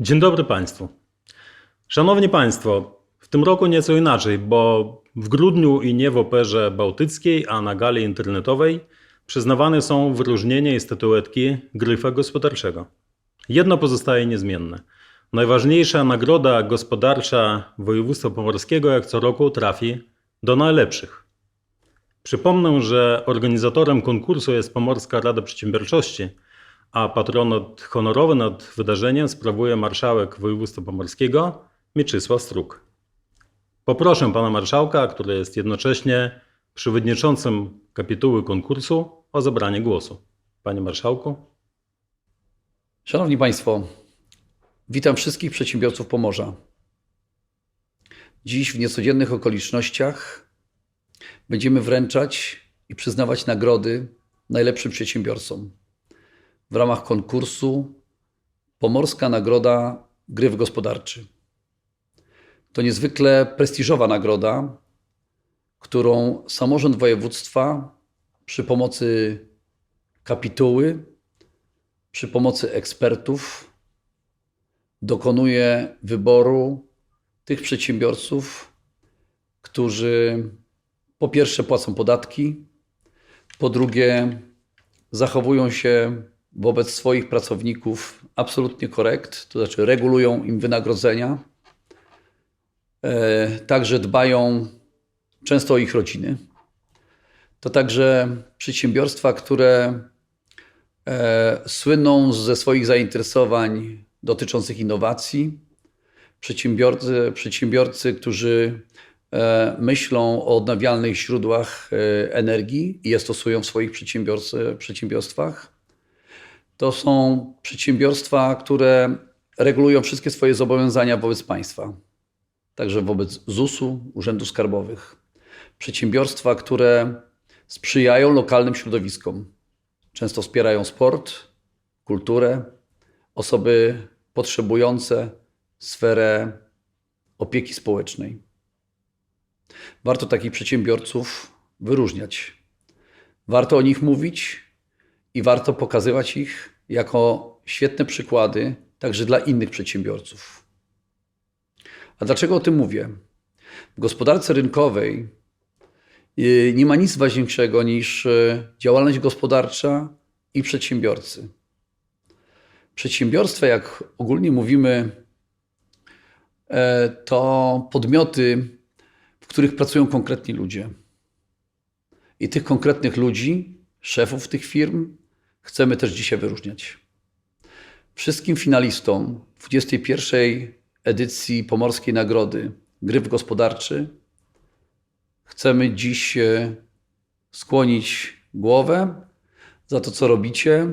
Dzień dobry Państwu. Szanowni Państwo, w tym roku nieco inaczej, bo w grudniu i nie w Operze Bałtyckiej, a na gali internetowej przyznawane są wyróżnienia i statuetki Gryfa Gospodarczego. Jedno pozostaje niezmienne. Najważniejsza nagroda gospodarcza województwa pomorskiego jak co roku trafi do najlepszych. Przypomnę, że organizatorem konkursu jest Pomorska Rada Przedsiębiorczości, a patronat honorowy nad wydarzeniem sprawuje marszałek województwa pomorskiego Mieczysław Struk. Poproszę pana marszałka, który jest jednocześnie przewodniczącym kapituły konkursu, o zabranie głosu. Panie marszałku. Szanowni Państwo, witam wszystkich przedsiębiorców Pomorza. Dziś w niecodziennych okolicznościach będziemy wręczać i przyznawać nagrody najlepszym przedsiębiorcom w ramach konkursu Pomorska Nagroda Gryf Gospodarczy. To niezwykle prestiżowa nagroda, którą samorząd województwa przy pomocy kapituły, przy pomocy ekspertów dokonuje wyboru tych przedsiębiorców, którzy po pierwsze płacą podatki, po drugie zachowują się wobec swoich pracowników absolutnie korekt, to znaczy regulują im wynagrodzenia, e, także dbają często o ich rodziny. To także przedsiębiorstwa, które e, słyną ze swoich zainteresowań dotyczących innowacji, przedsiębiorcy, przedsiębiorcy którzy e, myślą o odnawialnych źródłach energii i je stosują w swoich przedsiębiorstwach. To są przedsiębiorstwa, które regulują wszystkie swoje zobowiązania wobec państwa, także wobec ZUS-u, urzędów skarbowych. Przedsiębiorstwa, które sprzyjają lokalnym środowiskom, często wspierają sport, kulturę, osoby potrzebujące, sferę opieki społecznej. Warto takich przedsiębiorców wyróżniać. Warto o nich mówić i warto pokazywać ich jako świetne przykłady także dla innych przedsiębiorców. A dlaczego o tym mówię? W gospodarce rynkowej y, nie ma nic ważniejszego niż y, działalność gospodarcza i przedsiębiorcy. Przedsiębiorstwa, jak ogólnie mówimy, e, to podmioty, w których pracują konkretni ludzie. I tych konkretnych ludzi, szefów tych firm, chcemy też dzisiaj wyróżniać. Wszystkim finalistom 21. edycji Pomorskiej Nagrody Gryf Gospodarczy chcemy dziś e, skłonić głowę za to, co robicie,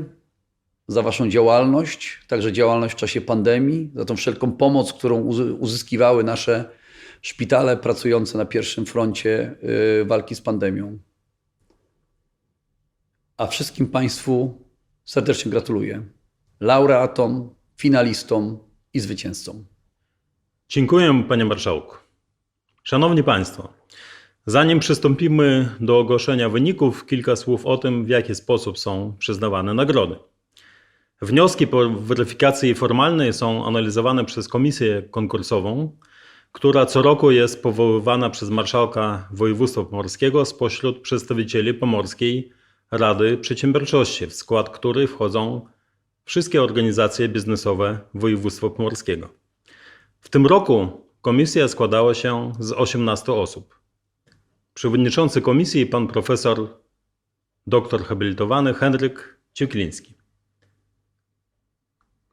za Waszą działalność, także działalność w czasie pandemii, za tą wszelką pomoc, którą uzy- uzyskiwały nasze szpitale pracujące na pierwszym froncie y, walki z pandemią. A wszystkim Państwu serdecznie gratuluję. Laureatom, finalistom i zwycięzcom. Dziękuję panie marszałku. Szanowni Państwo, zanim przystąpimy do ogłoszenia wyników, kilka słów o tym, w jaki sposób są przyznawane nagrody. Wnioski po weryfikacji formalnej są analizowane przez komisję konkursową, która co roku jest powoływana przez marszałka województwa pomorskiego spośród przedstawicieli Pomorskiej Rady Przedsiębiorczości, w skład której wchodzą wszystkie organizacje biznesowe województwa pomorskiego. W tym roku komisja składała się z 18 osób. Przewodniczący komisji pan profesor doktor habilitowany Henryk Ciekliński.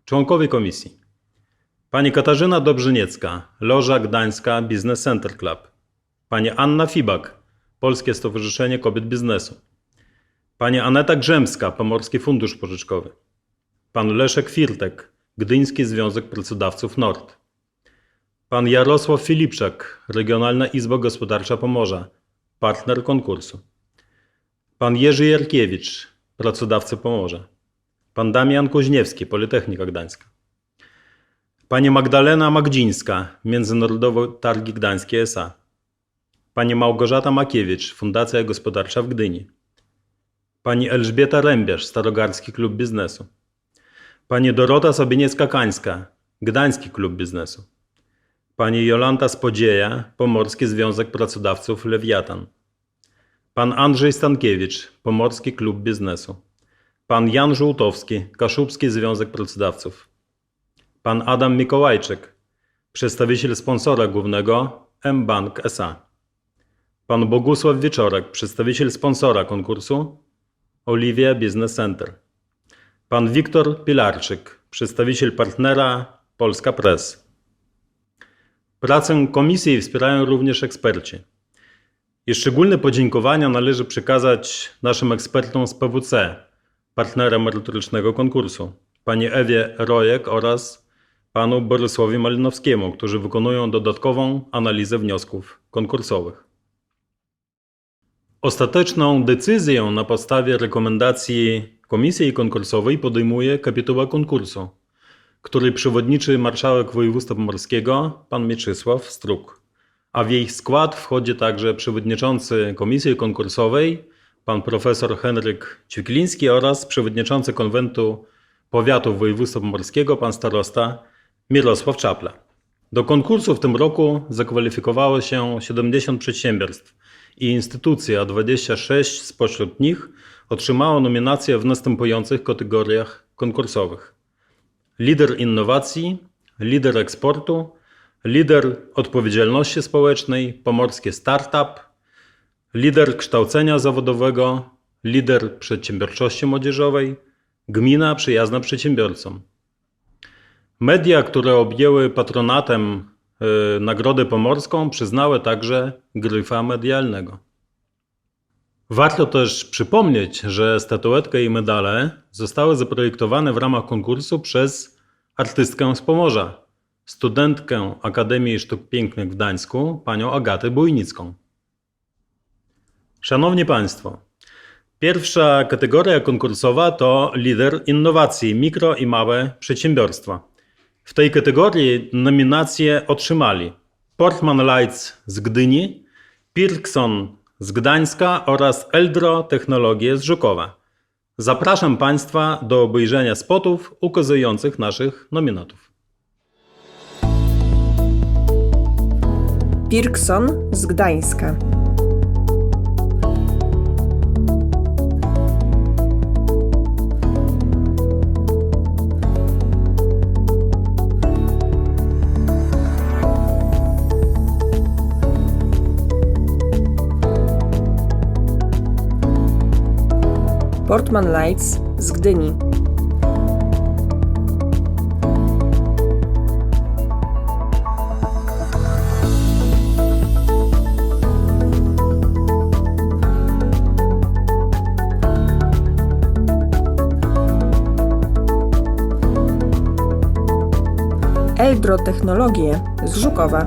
Członkowie komisji. Pani Katarzyna Dobrzyniecka, Loża Gdańska Business Center Club. Pani Anna Fibak, Polskie Stowarzyszenie Kobiet Biznesu. Pani Aneta Grzemska, Pomorski Fundusz Pożyczkowy. Pan Leszek Firtek, Gdyński Związek Pracodawców Nord. Pan Jarosław Filipczak, Regionalna Izba Gospodarcza Pomorza, partner konkursu. Pan Jerzy Jarkiewicz, pracodawca Pomorza. Pan Damian Kuźniewski, Politechnika Gdańska. Pani Magdalena Magdzińska, Międzynarodowe Targi Gdańskie S.A. Pani Małgorzata Makiewicz, Fundacja Gospodarcza w Gdyni. Pani Elżbieta Rębierz, Starogardzki Klub Biznesu. Pani Dorota Sobieniecka-Kańska, Gdański Klub Biznesu. Pani Jolanta Spodzieja, Pomorski Związek Pracodawców Lewiatan. Pan Andrzej Stankiewicz, Pomorski Klub Biznesu. Pan Jan Żółtowski, Kaszubski Związek Pracodawców. Pan Adam Mikołajczyk, przedstawiciel sponsora głównego mBank SA. Pan Bogusław Wieczorek, przedstawiciel sponsora konkursu Oliwia Business Center. Pan Wiktor Pilarczyk, przedstawiciel partnera Polska Press. Pracę komisji wspierają również eksperci. I szczególne podziękowania należy przekazać naszym ekspertom z PWC, partnera merytorycznego konkursu, pani Ewie Rojek oraz panu Borysławowi Malinowskiemu, którzy wykonują dodatkową analizę wniosków konkursowych. Ostateczną decyzję na podstawie rekomendacji Komisji Konkursowej podejmuje kapituła konkursu, której przewodniczy marszałek województwa pomorskiego pan Mieczysław Struk, a w jej skład wchodzi także przewodniczący Komisji Konkursowej pan profesor Henryk Ćwikliński oraz przewodniczący konwentu powiatu województwa pomorskiego pan starosta Mirosław Czapla. Do konkursu w tym roku zakwalifikowało się 70 przedsiębiorstw i instytucji, a 26 spośród nich otrzymało nominacje w następujących kategoriach konkursowych: lider innowacji, lider eksportu, lider odpowiedzialności społecznej, pomorski startup, lider kształcenia zawodowego, lider przedsiębiorczości młodzieżowej, gmina przyjazna przedsiębiorcom. Media, które objęły patronatem Nagrodę Pomorską, przyznały także gryfa medialnego. Warto też przypomnieć, że statuetka i medale zostały zaprojektowane w ramach konkursu przez artystkę z Pomorza, studentkę Akademii Sztuk Pięknych w Gdańsku, panią Agatę Bujnicką. Szanowni Państwo, pierwsza kategoria konkursowa to lider innowacji mikro i małe przedsiębiorstwa. W tej kategorii nominacje otrzymali Portman Lights z Gdyni, Pirkson z Gdańska oraz Eldro Technologie z Żukowa. Zapraszam Państwa do obejrzenia spotów ukazujących naszych nominatów. Pirkson z Gdańska. Portman Lights z Gdyni. Eldro Technologie z Żukowa.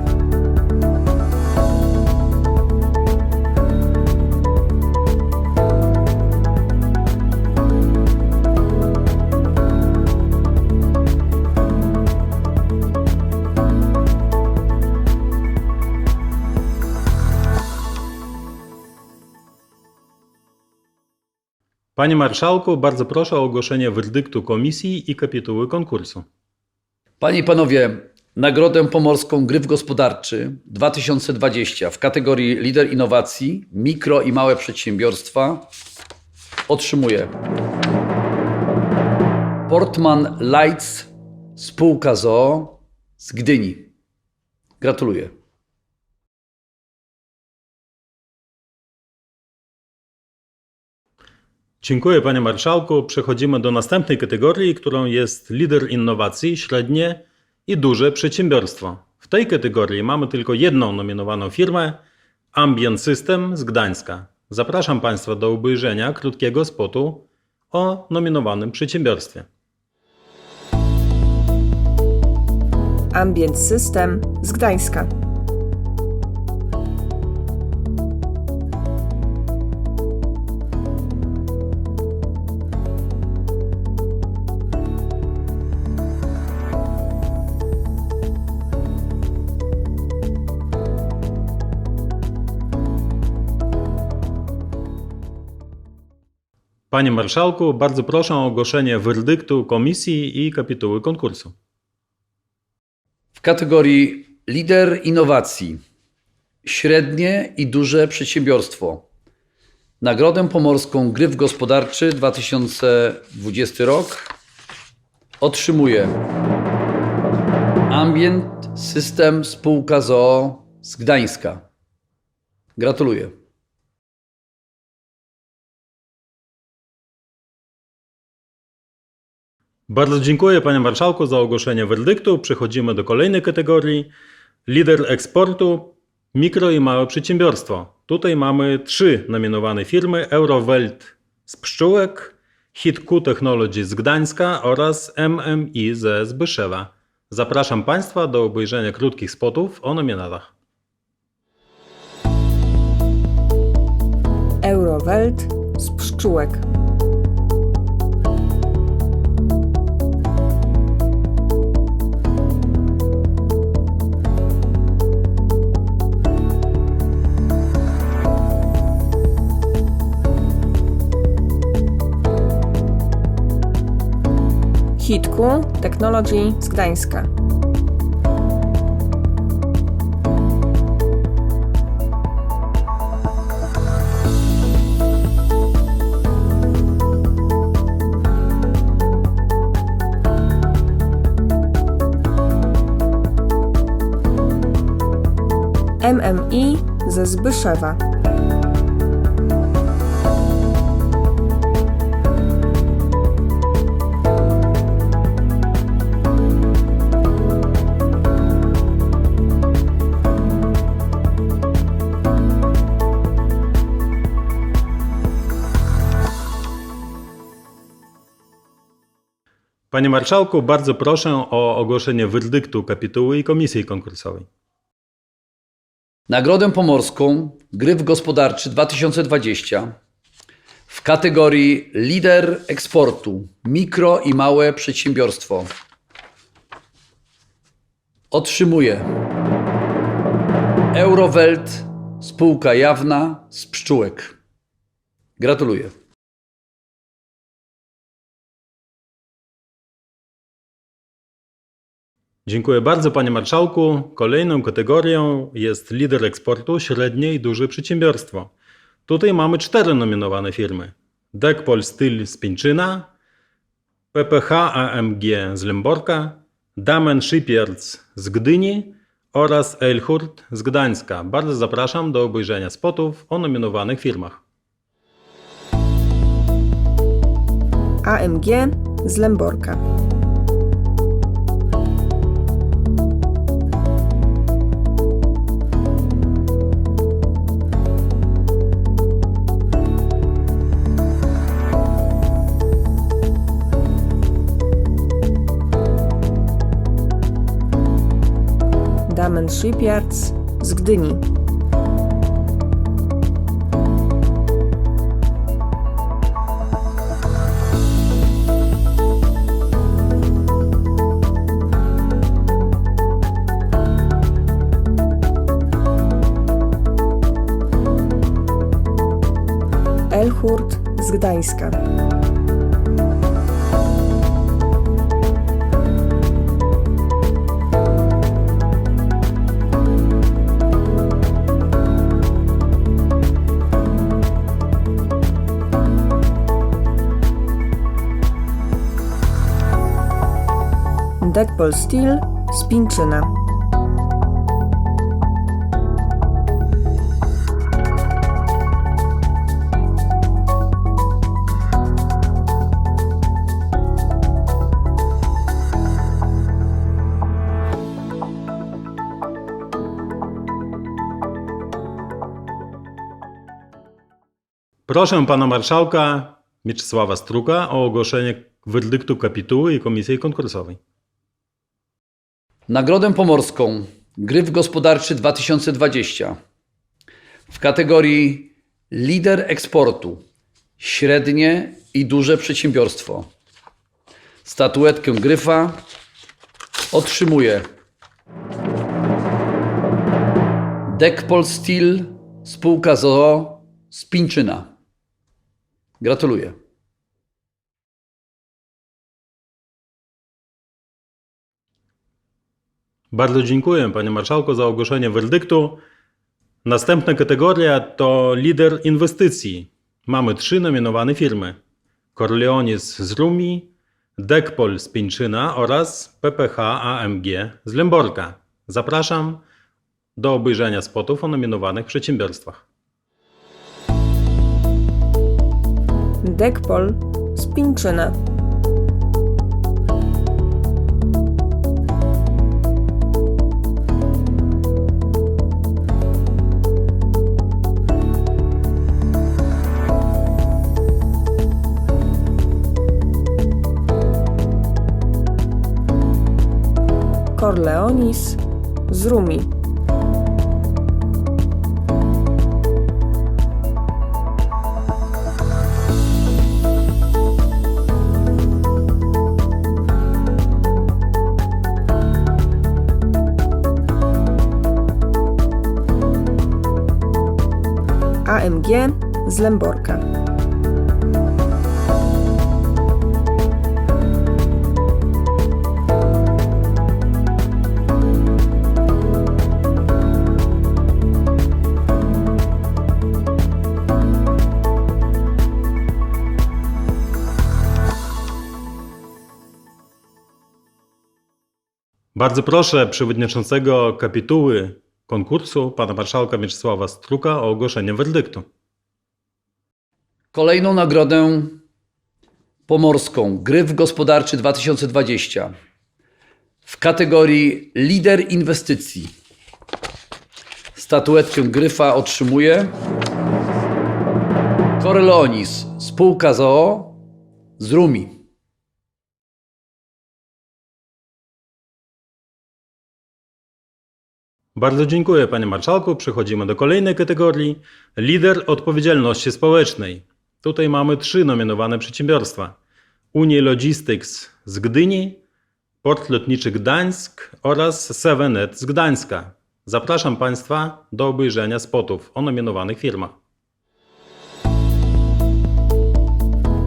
Panie Marszałku, bardzo proszę o ogłoszenie werdyktu komisji i kapituły konkursu. Panie i panowie, Nagrodę Pomorską Gryf Gospodarczy 2020 w kategorii Lider Innowacji, Mikro i Małe Przedsiębiorstwa otrzymuje Portman Lights Spółka ZOO z Gdyni. Gratuluję. Dziękuję Panie Marszałku. Przechodzimy do następnej kategorii, którą jest lider innowacji, średnie i duże przedsiębiorstwo. W tej kategorii mamy tylko jedną nominowaną firmę Ambient System z Gdańska. Zapraszam Państwa do obejrzenia krótkiego spotu o nominowanym przedsiębiorstwie. Ambient System z Gdańska. Panie Marszałku, bardzo proszę o ogłoszenie werdyktu komisji i kapituły konkursu. W kategorii Lider Innowacji Średnie i duże przedsiębiorstwo. Nagrodę Pomorską Gryf Gospodarczy 2020 rok otrzymuje Ambient System Spółka ZOO z Gdańska. Gratuluję. Bardzo dziękuję panie marszałku za ogłoszenie werdyktu. Przechodzimy do kolejnej kategorii. Lider eksportu, mikro i małe przedsiębiorstwo. Tutaj mamy trzy nominowane firmy: Eurowelt z Pszczółek, HitQ Technology z Gdańska oraz MMI ze Zbyszewa. Zapraszam Państwa do obejrzenia krótkich spotów o nominatach. Eurowelt z pszczółek. HitQ Technology z Gdańska. MMI ze Zbyszewa. Panie Marszałku, bardzo proszę o ogłoszenie werdyktu kapituły i komisji konkursowej. Nagrodę Pomorską Gryf Gospodarczy 2020 w kategorii Lider Eksportu Mikro i Małe Przedsiębiorstwo otrzymuje Eurowelt Spółka Jawna z Pszczółek. Gratuluję. Dziękuję bardzo, panie marszałku. Kolejną kategorią jest lider eksportu, średnie i duże przedsiębiorstwo. Tutaj mamy cztery nominowane firmy. Dekpol Steel z Pińczyna, PPH AMG z Lęborka, Damen Shipyards z Gdyni oraz Eilhurt z Gdańska. Bardzo zapraszam do obejrzenia spotów o nominowanych firmach. AMG z Lęborka. Damen Shipyards z Gdyni. Elhurt z Gdańska. Deadpool Steel z Pińczyna. Proszę pana marszałka Mieczysława Struka o ogłoszenie werdyktu kapituły i komisji konkursowej. Nagrodę Pomorską Gryf Gospodarczy 2020 w kategorii Lider Eksportu Średnie i duże przedsiębiorstwo. Statuetkę Gryfa otrzymuje Dekpol Steel Spółka ZOO z Pińczyna. Gratuluję. Bardzo dziękuję, panie marszałku, za ogłoszenie werdyktu. Następna kategoria to lider inwestycji. Mamy trzy nominowane firmy: Corleonis z Rumi, Dekpol z Pińczyna oraz PPH AMG z Lęborka. Zapraszam do obejrzenia spotów o nominowanych przedsiębiorstwach. Dekpol z Pińczyna. Corleonis z Rumi. AMG z Lęborka. Bardzo proszę przewodniczącego kapituły konkursu, pana marszałka Mieczysława Struka, o ogłoszenie werdyktu. Kolejną nagrodę pomorską Gryf Gospodarczy 2020 w kategorii Lider Inwestycji. Statuetkę Gryfa otrzymuje Corleonis, spółka ZOO z Rumi. Bardzo dziękuję, panie marszałku. Przechodzimy do kolejnej kategorii. Lider odpowiedzialności społecznej. Tutaj mamy trzy nominowane przedsiębiorstwa. Unii Logistics z Gdyni, Port Lotniczy Gdańsk oraz Sevenet z Gdańska. Zapraszam państwa do obejrzenia spotów o nominowanych firmach.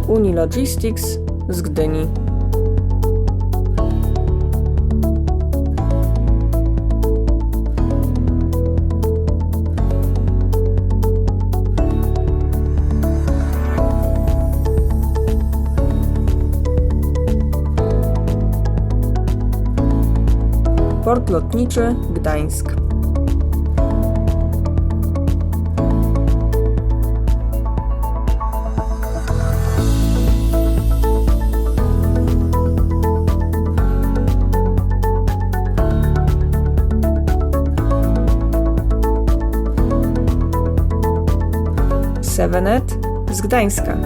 Unilogistics z Gdyni. Port Lotniczy Gdańsk. Sevenet z Gdańska.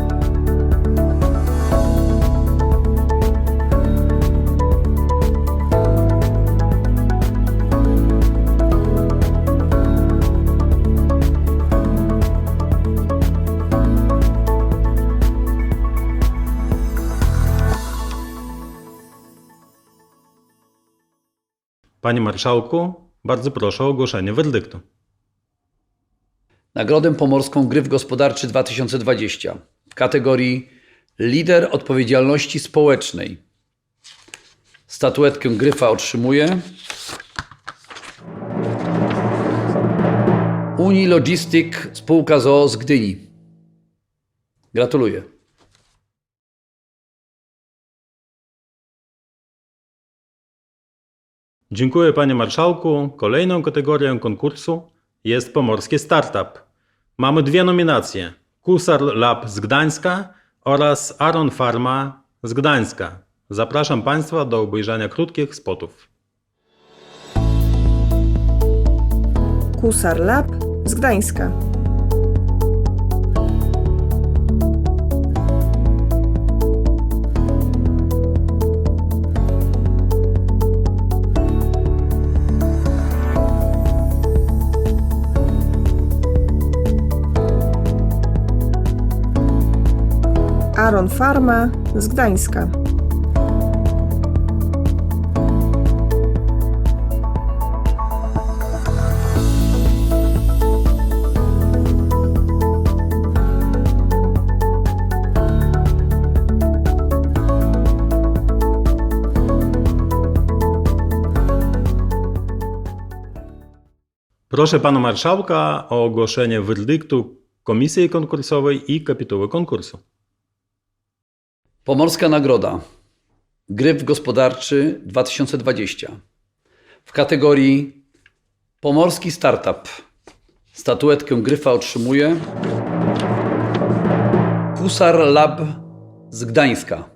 Panie marszałku, bardzo proszę o ogłoszenie werdyktu. Nagrodę pomorską Gryf Gospodarczy 2020 w kategorii Lider Odpowiedzialności Społecznej. Statuetkę Gryfa otrzymuje Unii Logistic spółka ZOO z Gdyni. Gratuluję. Dziękuję panie marszałku. Kolejną kategorią konkursu jest Pomorskie Startup. Mamy dwie nominacje. Kusar Lab z Gdańska oraz Aron Pharma z Gdańska. Zapraszam państwa do obejrzenia krótkich spotów. Kusar Lab z Gdańska. Aaron Farma z Gdańska. Proszę pana marszałka o ogłoszenie werdyktu komisji konkursowej i kapituły konkursu. Pomorska Nagroda. Gryf Gospodarczy 2020. W kategorii Pomorski Startup. Statuetkę Gryfa otrzymuje Husar Lab z Gdańska.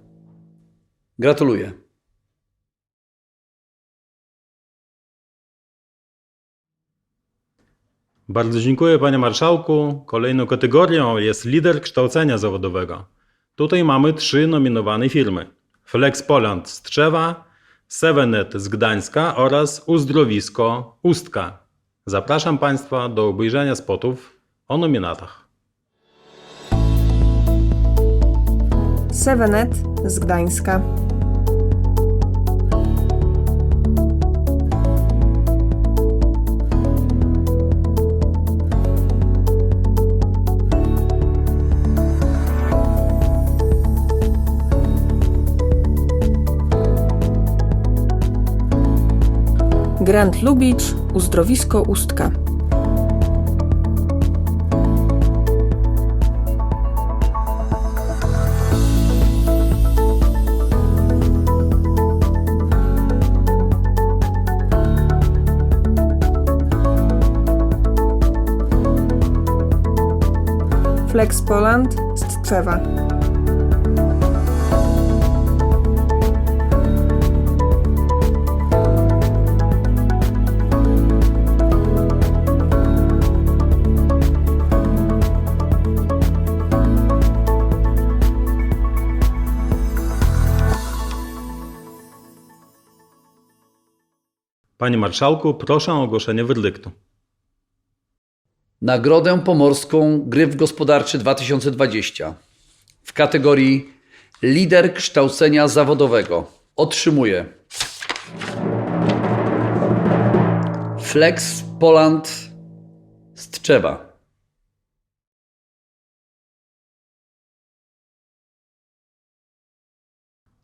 Gratuluję. Bardzo dziękuję panie marszałku. Kolejną kategorią jest lider kształcenia zawodowego. Tutaj mamy trzy nominowane firmy. Flex Poland z Trzewa, Sevenet z Gdańska oraz Uzdrowisko Ustka. Zapraszam państwa do obejrzenia spotów o nominatach. Sevenet z Gdańska. Grand Lubicz, Uzdrowisko Ustka. Flex Poland z Panie marszałku, proszę o ogłoszenie werdyktu. Nagrodę Pomorską Gryf Gospodarczy 2020 w kategorii Lider Kształcenia Zawodowego otrzymuje Flex Poland z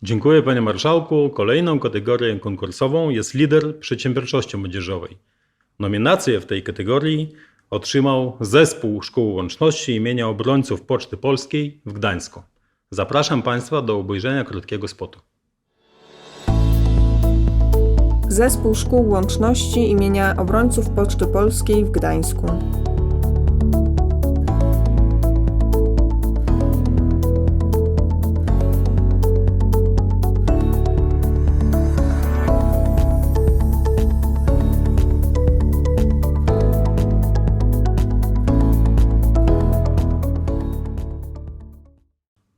Dziękuję panie marszałku. Kolejną kategorią konkursową jest lider przedsiębiorczości młodzieżowej. Nominację w tej kategorii otrzymał Zespół Szkół Łączności imienia Obrońców Poczty Polskiej w Gdańsku. Zapraszam państwa do obejrzenia krótkiego spotu. Zespół Szkół Łączności imienia Obrońców Poczty Polskiej w Gdańsku.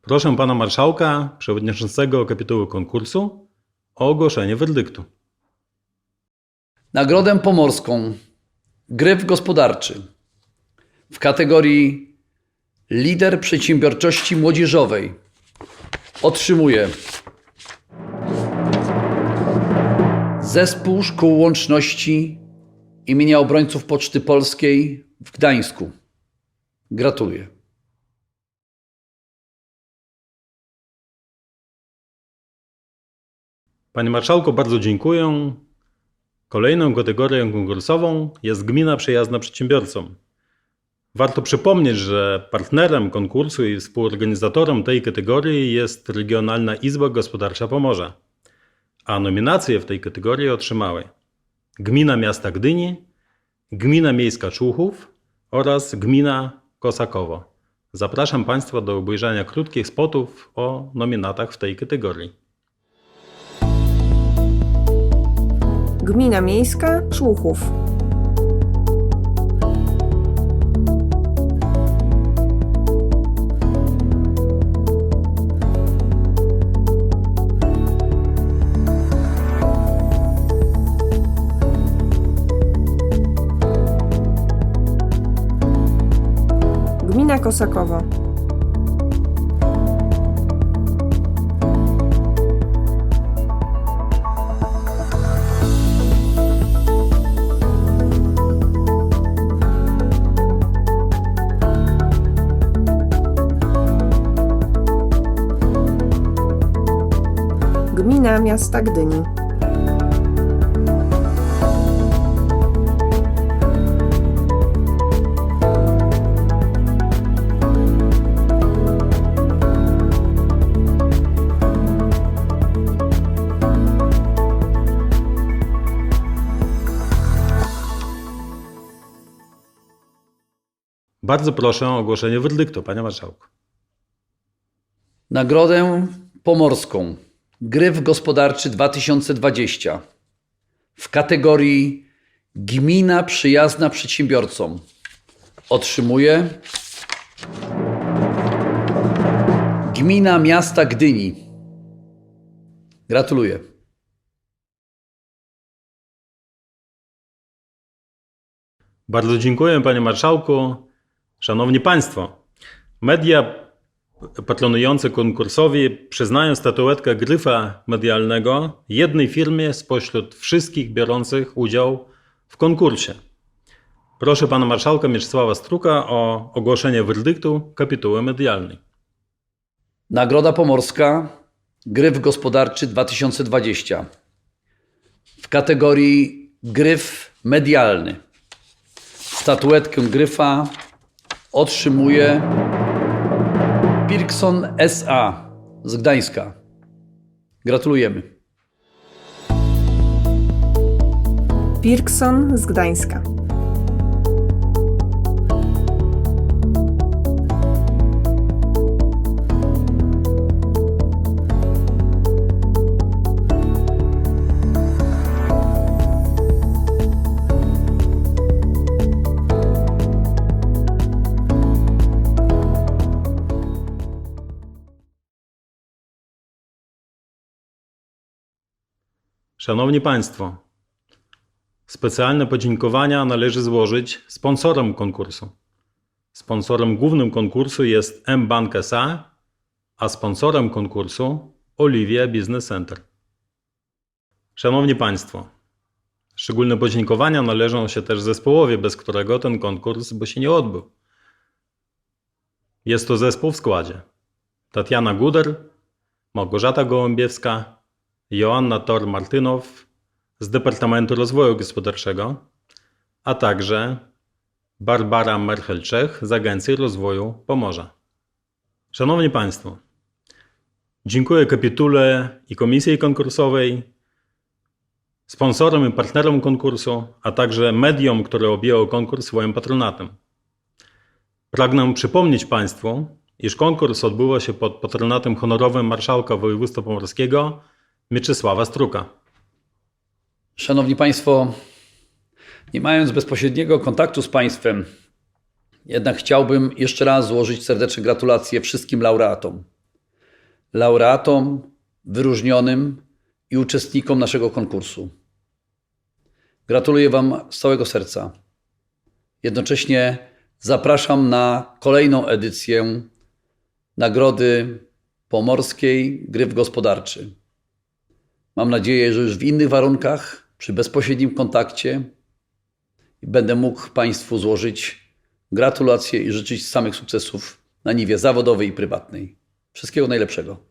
Proszę pana marszałka, przewodniczącego kapituły konkursu o ogłoszenie werdyktu. Nagrodę Pomorską Gryf Gospodarczy w kategorii Lider Przedsiębiorczości Młodzieżowej otrzymuje Zespół Szkół Łączności imienia Obrońców Poczty Polskiej w Gdańsku. Gratuluję. Panie marszałku, bardzo dziękuję. Kolejną kategorią konkursową jest gmina przyjazna przedsiębiorcom. Warto przypomnieć, że partnerem konkursu i współorganizatorem tej kategorii jest Regionalna Izba Gospodarcza Pomorza, a nominacje w tej kategorii otrzymały Gmina Miasta Gdyni, Gmina Miejska Człuchów oraz Gmina Kosakowo. Zapraszam Państwa do obejrzenia krótkich spotów o nominatach w tej kategorii. Gmina Miejska Człuchów. Gmina Kosakowo. Gmina Miasta Gdyni. Bardzo proszę o ogłoszenie werdyktu, panie marszałku. Nagrodę Pomorską Gryf Gospodarczy 2020 w kategorii Gmina Przyjazna Przedsiębiorcom otrzymuje Gmina Miasta Gdyni. Gratuluję. Bardzo dziękuję, panie marszałku. Szanowni państwo, media patronujące konkursowi przyznają statuetkę gryfa medialnego jednej firmie spośród wszystkich biorących udział w konkursie. Proszę pana marszałka Mieczysława Struka o ogłoszenie werdyktu kapituły medialnej. Nagroda Pomorska Gryf Gospodarczy 2020 w kategorii Gryf Medialny. Statuetkę Gryfa otrzymuje Pirkson SA z Gdańska. Gratulujemy. Pirkson z Gdańska. Szanowni Państwo, specjalne podziękowania należy złożyć sponsorom konkursu. Sponsorem głównym konkursu jest mBank SA, a sponsorem konkursu Olivia Business Center. Szanowni Państwo, szczególne podziękowania należą się też zespołowi, bez którego ten konkurs by się nie odbył. Jest to zespół w składzie Tatiana Guder, Małgorzata Gołębiewska, Joanna Tor-Martynow z Departamentu Rozwoju Gospodarczego, a także Barbara Merchel-Czech z Agencji Rozwoju Pomorza. Szanowni Państwo, dziękuję kapitule i komisji konkursowej, sponsorom i partnerom konkursu, a także mediom, które objęło konkurs swoim patronatem. Pragnę przypomnieć Państwu, iż konkurs odbywa się pod patronatem honorowym marszałka województwa pomorskiego Mieczysława Struka. Szanowni Państwo, nie mając bezpośredniego kontaktu z Państwem, jednak chciałbym jeszcze raz złożyć serdeczne gratulacje wszystkim laureatom. Laureatom, wyróżnionym i uczestnikom naszego konkursu. Gratuluję Wam z całego serca. Jednocześnie zapraszam na kolejną edycję Nagrody Pomorskiej Gryf Gospodarczy. Mam nadzieję, że już w innych warunkach, przy bezpośrednim kontakcie, będę mógł Państwu złożyć gratulacje i życzyć samych sukcesów na niwie zawodowej i prywatnej. Wszystkiego najlepszego.